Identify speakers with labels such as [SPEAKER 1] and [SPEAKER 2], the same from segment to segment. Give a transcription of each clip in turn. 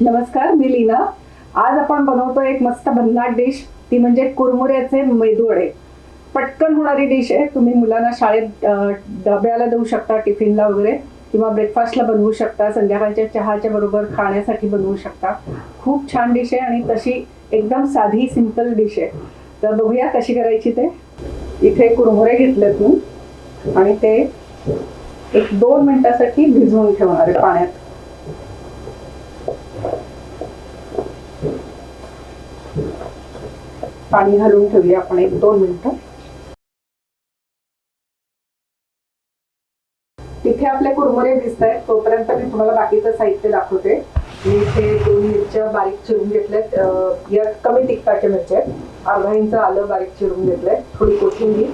[SPEAKER 1] नमस्कार मी लीना. आज आपण बनवतो एक मस्त भन्नाट डिश ती म्हणजे कुरमुऱ्याचे मेदूवडे. पटकन होणारी डिश आहे. तुम्ही मुलांना शाळेत डब्याला देऊ शकता टिफिनला वगैरे किंवा ब्रेकफास्टला बनवू शकता संध्याकाळच्या चहाच्या बरोबर खाण्यासाठी बनवू शकता. खूप छान डिश आहे आणि तशी एकदम साधी सिंपल डिश आहे. तर बघूया कशी करायची ते. इथे कुरमुरे घेतलेत मी. आणि ते एक दोन मिनटासाठी भिजवून ठेवणार आहे पाण्यात. पाणी घालून ठेवूया आपण एक दोन मिनिटं. तिथे आपले कुरमुरे दिसत आहेत तोपर्यंत मी तुम्हाला बाकीचं साहित्य दाखवते. मी इथे दोन मिरच्या बारीक चिरून घेतल्यात. या कमी तिखटाच्या मिरच्या आहेत. अर्धा इंच आलं बारीक चिरून घेतलंय. थोडी कोथिंबीर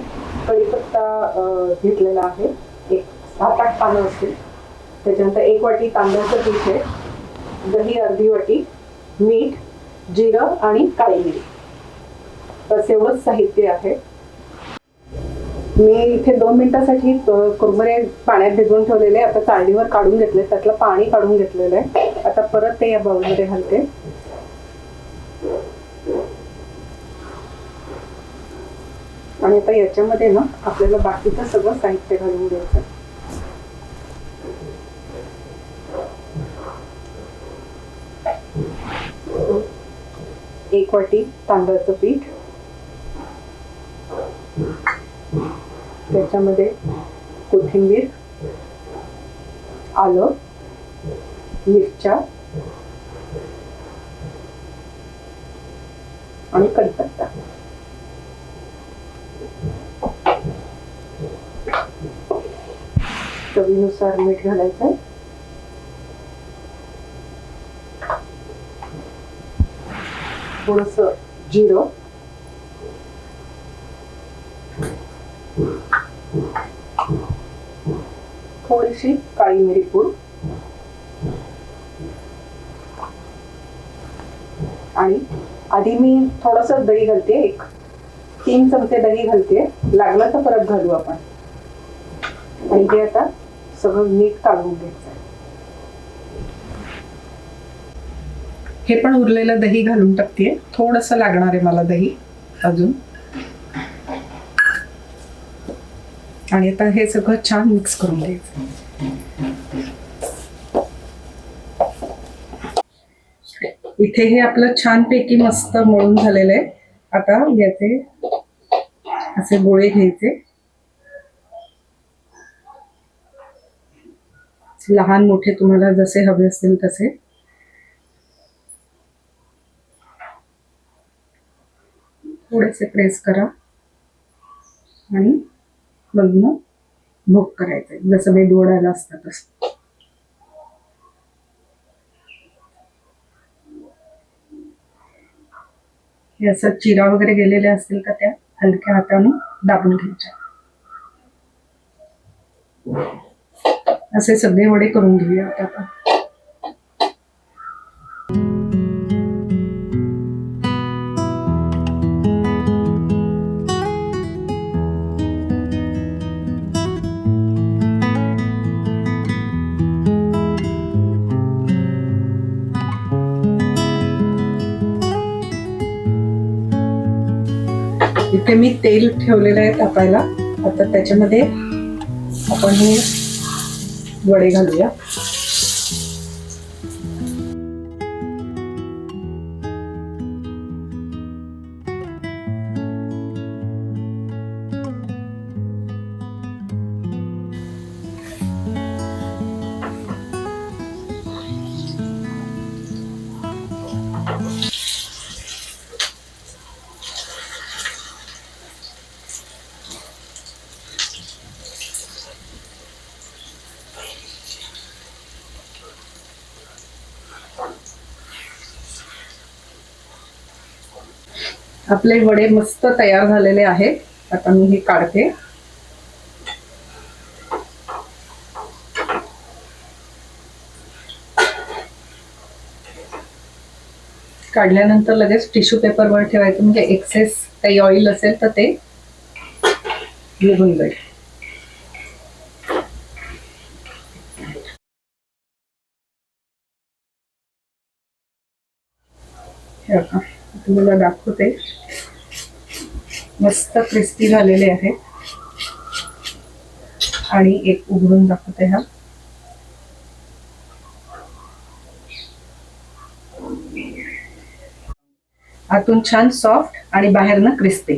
[SPEAKER 1] कढीपत्ता घेतलेला आहे. एक सात आठ पानं असतील. त्याच्यानंतर एक वाटी तांदळाचं पीठ आहे. दही अर्धी वाटी मीठ जिरं आणि काळी मिरी. बस एवढंच साहित्य आहे. मी इथे दोन मिनिटासाठी कुरमुरे पाण्यात भिजवून ठेवलेले आता चाळणीवर काढून घेतले त्यातलं पाणी काढून घेतलेलं आहे. आता परत ते या बाउलमध्ये घालते. आणि आता याच्यामध्ये ना आपल्याला बाकीचं सगळं साहित्य घालून द्यायचं एक वाटी तांदळाचं पीठ. त्याच्यामध्ये कोथिंबीर आलं मिरच्या आणि कडपत्ता चवीनुसार मीठ घालायचं आहे. थोडस जिरं. थोडीशी काळी मिरी पूड. आणि आधी मी थोडस दही घालते एक तीन चमचे दही घालते. लागलं तर परत घालू आपण. आणि ते आता सगळं नीट काढून घ्यायचं. हे पण उरलेलं दही घालून टाकते थोडस लागणार आहे मला दही अजून. आणि आता हे सगळं छान मिक्स करून घ्यायचं. इथे हे आपलं छानपैकी मस्त मळून झालेलं आहे. आता याचे असे गोळे घ्यायचे. लहान मोठे तुम्हाला जसे हवे असतील तसे. थोडेसे प्रेस करा. आणि मधनं भोग करायचंय. जसं मी डोळ्याला असतं तसं असं चिरा वगैरे गेलेल्या असतील का त्या? हलक्या हाताने दाबून घ्यायच्या. असे सगळे वडे करून घेऊया आता. आपण इथे मी तेल ठेवलेलं आहे तापायला. आता त्याच्यामध्ये आपण हे वडे घालूया. आपले वडे मस्त तयार झालेले आहेत. आता मी हे काढते. काढल्यानंतर लगेच टिश्यू पेपरवर ठेवायचं म्हणजे एक्सेस काही ऑइल असेल तर ते निघून जाईल. हे तुम्हाला दाखवते. मस्त क्रिस्पी झालेले आहे. आणि एक उघडून दाखवते हा. आतून छान सॉफ्ट आणि बाहेरनं क्रिस्पी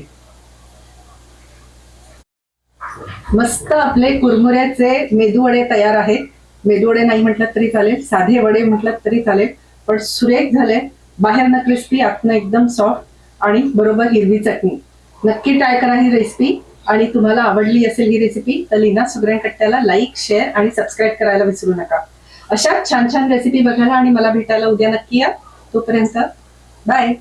[SPEAKER 1] मस्त आपले कुरमुऱ्याचे मेदूवडे तयार आहेत. मेदूवडे नाही म्हटलं तरी चालेल साधे वडे म्हटलं तरी चालेल पण सुरेख झाले. बाहेरनं क्रिस्पी आतनं एकदम सॉफ्ट आणि बरोबर हिरवी चटणी. नक्की ट्राय करा ही रेसिपी आणि तुम्हाला आवडली असेल ही रेसिपी तर लीना सुगऱ्यांकट्ट्याला लाईक शेअर आणि सबस्क्राईब करायला विसरू नका. अशा छान छान रेसिपी बघायला आणि मला भेटायला उद्या नक्की या. तोपर्यंत बाय